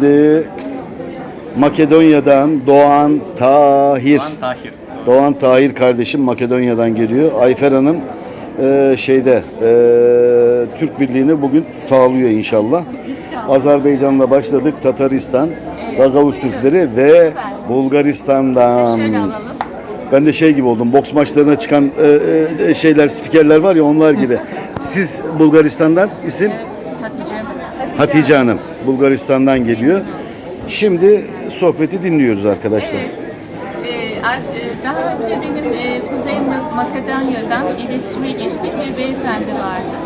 Şimdi Makedonya'dan Doğan Tahir. Doğan Tahir. Doğan Tahir kardeşim Makedonya'dan geliyor. Ayfer Hanım e, şeyde e, Türk Birliği'ni bugün sağlıyor inşallah. Azerbaycan'la başladık. Tataristan, Gagavuz Türkleri ve Bulgaristan'dan. Şöyle alalım. Ben de şey gibi oldum. Boks maçlarına çıkan e, e, şeyler, spikerler var ya onlar gibi. Siz Bulgaristan'dan isim Hatice. Hatice Hanım Bulgaristan'dan geliyor. Şimdi sohbeti dinliyoruz arkadaşlar. Evet. Ee, e, daha önce benim e, Kuzey Ma- Makedonya'dan iletişime geçtiğim bir beyefendi vardı.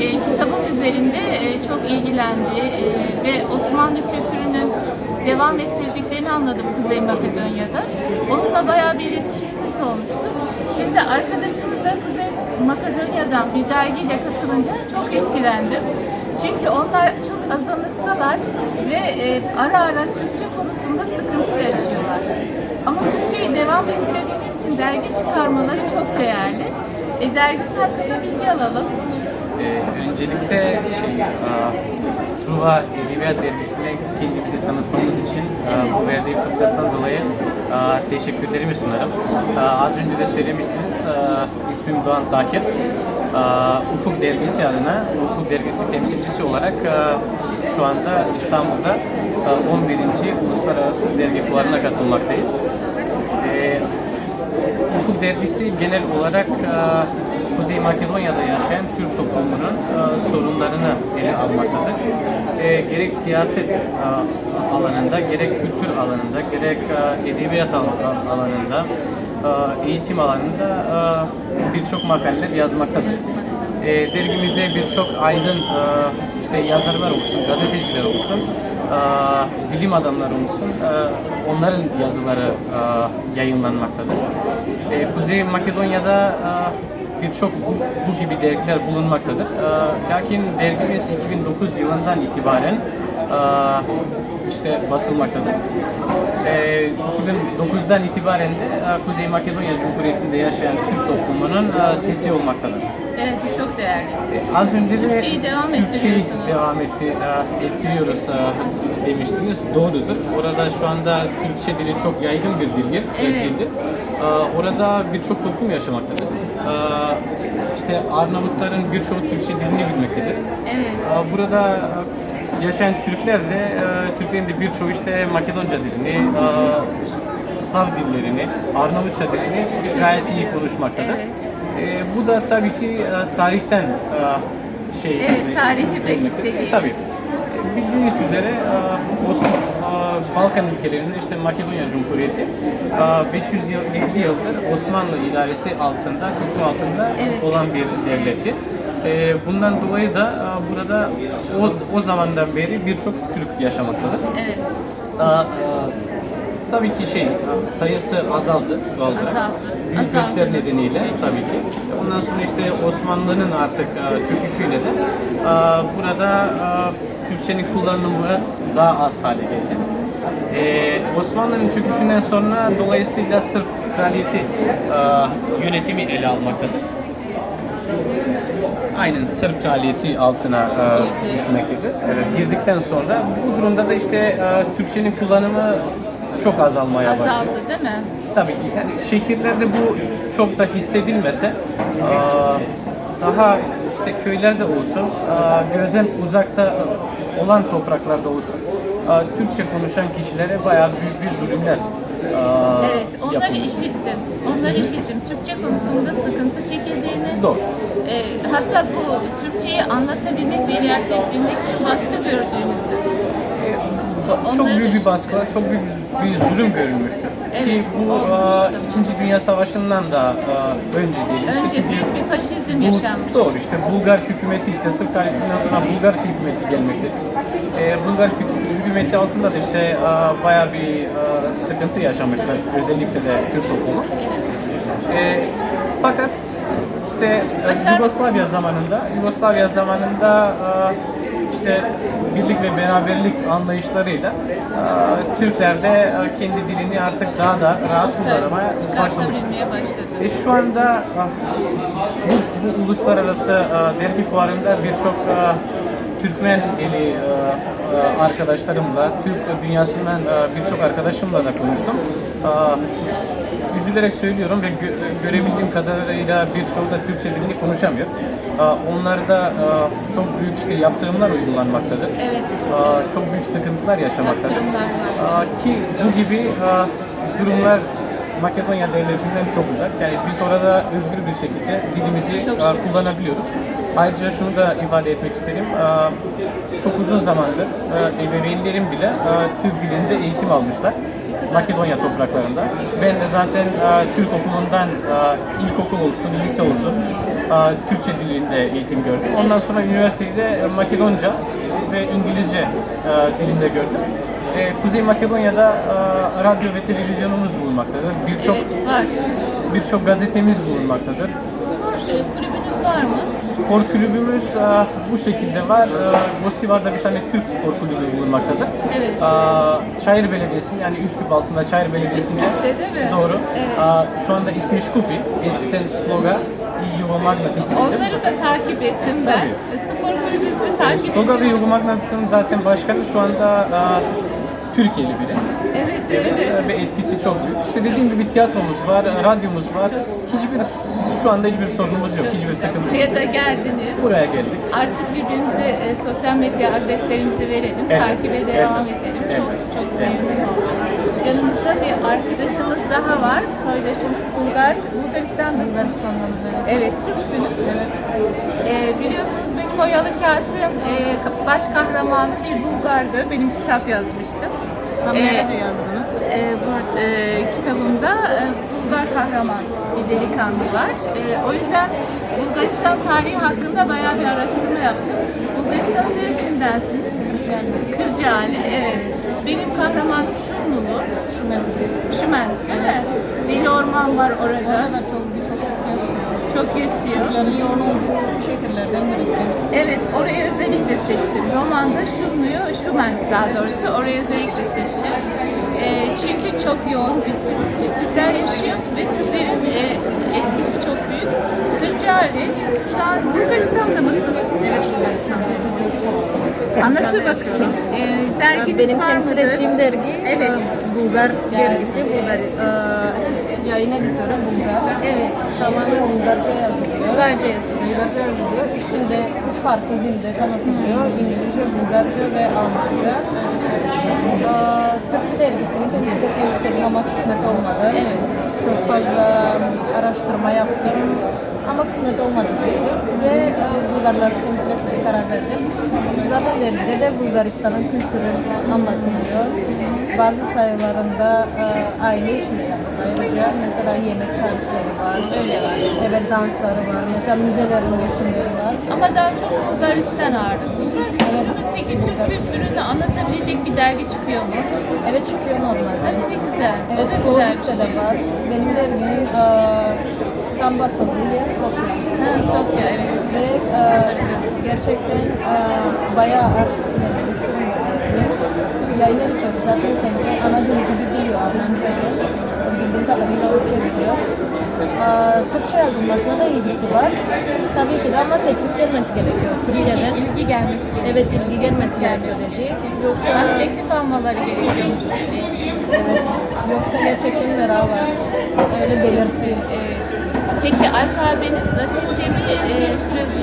E, kitabım üzerinde e, çok ilgilendi e, ve Osmanlı kültürünün devam ettirdiklerini anladım Kuzey Makedonya'da. Onunla bayağı bir iletişimimiz olmuştu. Şimdi arkadaşımıza Kuzey Makedonya'dan bir dergiyle katılınca çok etkilendim. Çünkü onlar çok azınlıktalar ve e, ara ara Türkçe konusunda sıkıntı yaşıyorlar. Ama Türkçeyi devam ettirebilmek için dergi çıkarmaları çok değerli. E, dergisi hakkında bilgi alalım. Ee, öncelikle şey, a, Truva Edebiyat Dergisi'ne kendimizi tanıtmamız için a, bu verdiği fırsattan dolayı a, teşekkürlerimi sunarım. A, az önce de söylemiştiniz, ismim Doğan Tahir. Ufuk Dergisi adına, Ufuk Dergisi temsilcisi olarak şu anda İstanbul'da a, 11. Uluslararası Dergi Fuarı'na katılmaktayız. Ufuk Dergisi genel olarak e, Kuzey Makedonya'da yaşayan Türk toplumunun e, sorunlarını ele almaktadır. E, gerek siyaset e, alanında, gerek kültür alanında, gerek edebiyat al- alanında, eğitim alanında birçok makaleler yazmaktadır. Dergimizde birçok aydın işte yazarlar olsun, gazeteciler olsun, bilim adamları olsun, onların yazıları yayınlanmaktadır. E, Kuzey Makedonya'da e, birçok bu, bu gibi dergiler bulunmaktadır. E, lakin dergimiz 2009 yılından itibaren e, işte basılmaktadır. E, 2009'dan itibaren de e, Kuzey Makedonya Cumhuriyeti'nde yaşayan Türk toplumunun e, sesi olmaktadır. Evet E, Az önce de Türkçeyi devam Türkçeyi devam etti, e, ettiriyoruz e, demiştiniz. Doğrudur. Orada şu anda Türkçe dili çok yaygın bir dildir. Evet. dildir. E, Orada birçok toplum yaşamaktadır. İşte Arnavutların birçok Türkçe dilini bilmektedir. Evet. Burada yaşayan Türkler de, Türklerin de birçoğu işte Makedonca dilini, Slav dillerini, Arnavutça dilini gayet iyi konuşmaktadır. Evet. E, bu da tabii ki e, tarihten e, şey Evet, tarihi gelmektedir. birlikteliği. Tabii. E, Bildiğiniz üzere e, Osman, e, Balkan ülkelerinde işte Makedonya Cumhuriyeti e, 500 yıl 50 yıldır Osmanlı idaresi altında, hükmü altında Evet. olan bir devletti. E, Bundan dolayı da e, burada o, o zamandan beri birçok Türk yaşamaktadır. Evet. Aa, e, tabii ki şey sayısı azaldı doğal olarak. Azaldı. Büyük Azaldı. göçler nedeniyle tabii ki. Ondan sonra işte Osmanlı'nın artık e, çöküşüyle de e, burada e, Türkçenin kullanımı daha az hale geldi. E, Osmanlı'nın çöküşünden sonra dolayısıyla Sırp kraliyeti yönetimi ele almaktadır. Aynen Sırp kraliyeti altına e, düşmektedir. Evet, girdikten sonra bu durumda da işte e, Türkçenin kullanımı çok azalmaya başladı. Azaldı değil mi? Tabii ki yani şehirlerde bu çok da hissedilmese daha işte köylerde olsun, gözden uzakta olan topraklarda olsun Türkçe konuşan kişilere bayağı büyük bir zulümler Evet, onları yapılmış. işittim. Onları işittim. Türkçe konusunda sıkıntı çekildiğini. Doğru. e, hatta bu Türkçeyi anlatabilmek ve ilerletebilmek için baskı gördüğünüzü. Çok Onları büyük bir baskı var, çok büyük bir, zulüm görülmüştür. Ki Evet, bu olmuştu. e, İkinci Dünya Savaşı'ndan da e, önce gelmişti. Önce Çünkü büyük bir faşizm bu- yaşanmış. Doğru işte Bulgar hükümeti işte Sırp kraliyetinden sonra Bulgar hükümeti gelmektedir. E, Bulgar hük- hükümeti altında da işte e, bayağı bir e, sıkıntı yaşamışlar özellikle de Türk toplumu. E, fakat işte e, Başar- Yugoslavya zamanında Yugoslavya zamanında e, işte birlik ve beraberlik anlayışlarıyla e, Türkler de e, kendi dilini artık daha da rahat kullanmaya başladı. E şu anda e, bu, bu uluslararası dergi fuarında birçok Türkmen dili e, e, arkadaşlarımla, Türk dünyasından birçok arkadaşımla da konuştum. Üzülerek söylüyorum ve gö- görebildiğim kadarıyla birçoğu da Türkçe dilini konuşamıyor. E, onlarda e, çok büyük işte yaptırımlar uygulanmaktadır. Evet. E, çok büyük sıkıntılar yaşamaktadır. Yaptırımlar E, ki bu gibi e, durumlar Makedonya devletinden çok uzak. Yani biz orada özgür bir şekilde dilimizi Çok e, kullanabiliyoruz. Ayrıca şunu da ifade etmek isterim. Çok uzun zamandır ebeveynlerim bile Türk dilinde eğitim almışlar. Makedonya topraklarında. Ben de zaten Türk okulundan ilkokul olsun, lise olsun Türkçe dilinde eğitim gördüm. Ondan sonra üniversitede e, Makedonca ve İngilizce e, dilinde gördüm. E, Kuzey Makedonya'da radyo ve televizyonumuz bulunmaktadır. Birçok Evet, var. birçok gazetemiz bulunmaktadır. Spor şey, kulübünüz var mı? Spor kulübümüz bu şekilde var. Gostivar'da bir tane Türk spor kulübü bulunmaktadır. Evet. Çayır Belediyesi yani Üsküp altında Çayır Belediyesi'nde. Üsküp'te değil mi? Doğru. Evet. Şu anda ismi Şkupi. Eskiden Sloga Magnet ismiydi. Onları da takip ettim ben. Tabii. Spor kulübünüzü takip ettim. Sloga ve Yuva Magnet'in zaten başkanı şu anda e, Türkiye'li biri. Evet, evet. Evet, ve etkisi çok büyük. İşte dediğim gibi tiyatromuz var, radyomuz var. Hiçbir şu anda hiçbir sorunumuz yok, hiçbir sıkıntı Buraya yok. da geldiniz. Buraya geldik. Artık birbirimize e, sosyal medya adreslerimizi verelim. Evet. Devam Evet. edelim. Evet. Çok çok Evet. memnun oldum. Yanımızda bir arkadaşımız daha var. Soydaşımız Bulgar. Bulgaristan'da. Bulgaristan'dan Evet, Türksünüz. Evet. E, biliyorsunuz ben Koyalı Kasım e, baş kahramanı bir Bulgardı. Benim kitap yazmıştım. Nerede E, yazdınız? e, bu e, kitabımda e, Bulgar kahraman bir delikanlı var. E, o yüzden Bulgaristan tarihi hakkında bayağı bir araştırma yaptım. Bulgaristan neresindensiniz? Kırcaali, evet. Benim kahramanım Şumlulu. Şumen. Şumen, değil mi? Deli orman var orada. Orada çok birçok. Çok yaşıyor. Türklerin yoğun olduğu şehirlerden birisi. Evet, orayı özellikle seçtim. Romanda Şumlu'yu, Şumen daha doğrusu orayı özellikle seçtim. Ee, çünkü çok yoğun bir Türk, Türkler yaşıyor ve Türklerin e, etkisi çok büyük. Kırcaali, şu an Bulgaristan'da mısınız? Evet, Bulgaristan'da. Anlatır bakalım. Ee, derginiz Benim var temsil mıdır? ettiğim dergi Evet. e, Bulgar dergisi. Bulgar e, yayın editörü Bulgar. Evet. Tamamen Bulgarca yazılıyor. Bulgarca yazılıyor. Bulgarca yazılıyor. Üç dilde, üç farklı dilde tanıtılıyor. İngilizce, Bulgarca ve Almanca. E, Türk bir dergisini temsil etmek istedim ama kısmet olmadı. Evet. Çok fazla araştırma yaptım ama kısmet olmadı çünkü. Ve e, Bulgarları temsil etmeye karar verdim. Zaten dergide de Bulgaristan'ın kültürü anlatılıyor. Bazı sayılarında e, aile içinde yapıyor. Ayrıca mesela yemek tarifleri var. Öyle var. Evet dansları var. Mesela müzelerin resimleri var. Ama daha çok Bulgaristan ağırlıklı. Evet. peki Türk kültürünü anlatabilecek bir dergi çıkıyor mu? Evet çıkıyor normalde. Hadi ne güzel. Evet, o da güzel bir şey. var. Benim dergim e, tam basıldığı yer Sofya. Ha, Sofya evet. Ve e, gerçekten e, bayağı artık. Yayın editörü zaten kendi ana dil gibi biliyor Almanca'yı. Bildiğim kadarıyla o çeviriyor. E, Türkçe yazılmasına da ilgisi var. Tabii ki de ama teklif gelmesi gerekiyor. Türkiye'den. İlgi gelmesi gerekiyor. Evet ilgi gelmesi gerekiyor dedi. Yoksa teklif almaları gerekiyormuş Türkçe için. evet. Yoksa gerçekten merak var. Öyle belirtti. Ee, peki alfabeniz Latince mi, e,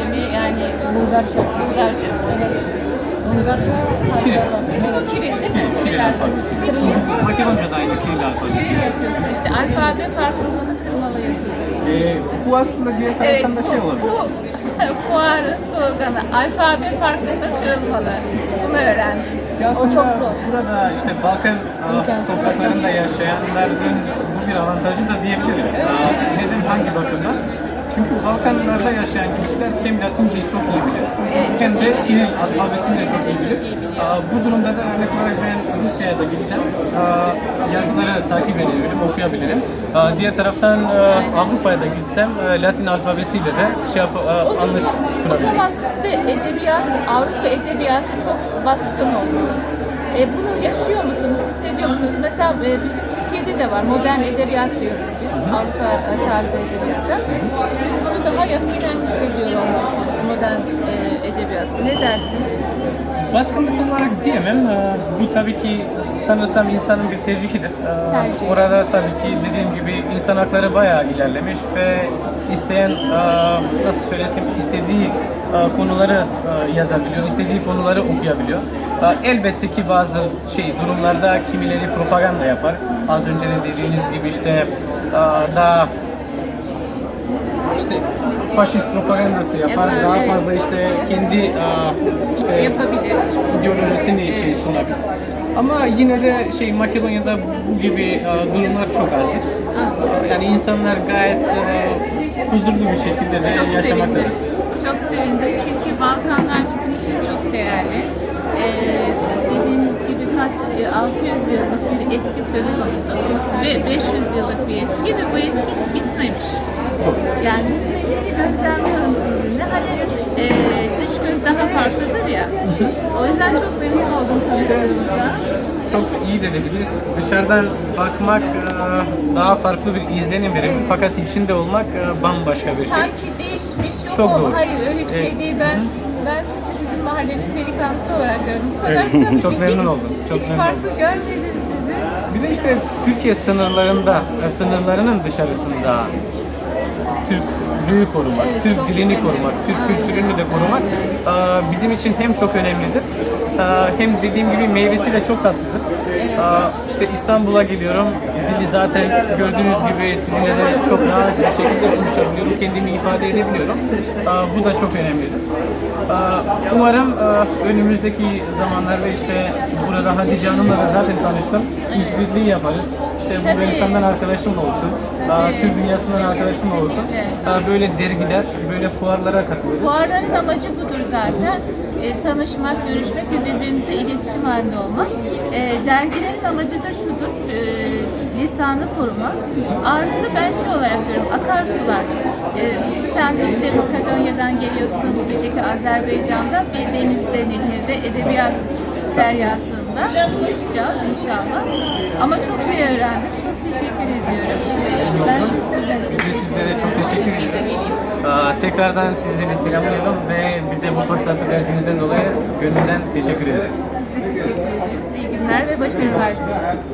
mı yani Bulgarca. Bulgarca? Evet. Evet. Kiril değil mi? Kiril alfabesi. Kiril. Makedonca da aynı Kiril alfabesi. Kiril yapıyorsun. İşte alfabe farklılığını kırmalıyız. Ee, bu aslında diğer Evet, taraftan da şey bu, olabilir. bu fuarın sloganı. Alfabe farklılığı kırılmalı. Bunu öğrendim. Ya aslında çok zor. Burada işte Balkan ah, topraklarında yaşayanların bu bir avantajı da diyebiliriz. Aa, Neden, hangi bakımdan? Çünkü Balkanlarda yaşayan kişiler hem Latinceyi çok iyi bilir, hem de Kiril alfabesini de çok iyi bilir. Bu durumda da örnek olarak ben Rusya'ya da gitsem yazıları takip edebilirim, okuyabilirim. Diğer taraftan Avrupa'ya da gitsem Latin alfabesiyle de şey yap, aa, O, zaman sizde edebiyat, Avrupa edebiyatı çok baskın olmalı. E, bunu yaşıyor musunuz, hissediyor musunuz? Mesela e, bizim Türkiye'de de var, modern edebiyat diyoruz biz, Avrupa e, tarzı edebiyata. Siz bunu daha yakinen hissediyor olmalısınız, modern e, edebiyat. Ne dersiniz? Baskınlık olarak diyemem. Ee, Bu tabii ki sanırsam insanın bir tercihidir. Ee, Tercih. Orada tabii ki dediğim gibi insan hakları bayağı ilerlemiş ve isteyen e, nasıl söylesem istediği e, konuları e, yazabiliyor, istediği konuları okuyabiliyor. E, Elbette ki bazı şey durumlarda kimileri propaganda yapar. Az önce de dediğiniz gibi işte e, daha işte faşist propagandası yapar. Yapar, Daha evet. fazla işte kendi e, işte Yapabilir. ideolojisini şey sunabilir. Ama yine de şey Makedonya'da bu gibi e, durumlar çok azdır. Yani insanlar gayet huzurlu bir şekilde de Çok yaşamaktadır. sevindim. Çok sevindim çünkü Balkanlar bizim için çok değerli. Kaç, e, 600 yıllık bir etki söz konusu ve 500 yıllık bir etki ve bu etki bitmemiş. Yani bitmediğini gözlemliyorum sizinle. Hani e, dış göz daha farklıdır ya. O yüzden çok memnun oldum tanıştığımızda. Çok iyi de debiliriz. Dışarıdan bakmak e, daha farklı bir izlenim verir. Fakat içinde olmak e, bambaşka bir şey. Sanki değişmiş yok Çok ama doğru. hayır öyle bir şey Evet. değil. Ben ben mahallenin delikanlısı olarak gördüm. Bu kadar Evet. samimi, Çok memnun hiç, oldum. Çok hiç memnun farklı görmedim sizi. Bir de işte Türkiye sınırlarında, e, sınırlarının dışarısında Türklüğü korumak, Evet, Türk dilini önemli. korumak, Türk Aynen. kültürünü de korumak e, bizim için hem çok önemlidir, e, hem dediğim gibi meyvesi de çok tatlıdır. E, İşte İstanbul'a geliyorum, dili zaten gördüğünüz gibi sizinle de çok rahat bir şekilde konuşabiliyorum, kendimi ifade edebiliyorum. Bu da çok önemlidir. E, Umarım e, önümüzdeki zamanlarda işte burada Hatice Hanım'la da zaten tanıştım. İşbirliği yaparız. İşte Tabii. Bulgaristan'dan arkadaşım da olsun, e, Türk dünyasından arkadaşım da olsun. E, Böyle dergiler, böyle fuarlara katılırız. Fuarların amacı budur zaten. E, tanışmak, görüşmek ve birbirimize iletişim halinde olmak. E, dergilerin amacı da şudur, e, lisanı korumak. Artı ben şey olarak diyorum, akarsular. E, sen de işte Makedonya'dan geliyorsun, öteki Azerbaycan'da bir denizde, nehirde, edebiyat deryasında buluşacağız inşallah. Ama çok şey öğrendim, çok teşekkür ediyorum. Ben Biz de sizlere çok teşekkür ederiz. Aa, Tekrardan sizleri selamlıyorum ve bize bu fırsatı verdiğinizden dolayı gönülden teşekkür ederim. size teşekkür ederiz. İyi günler ve başarılar diliyoruz.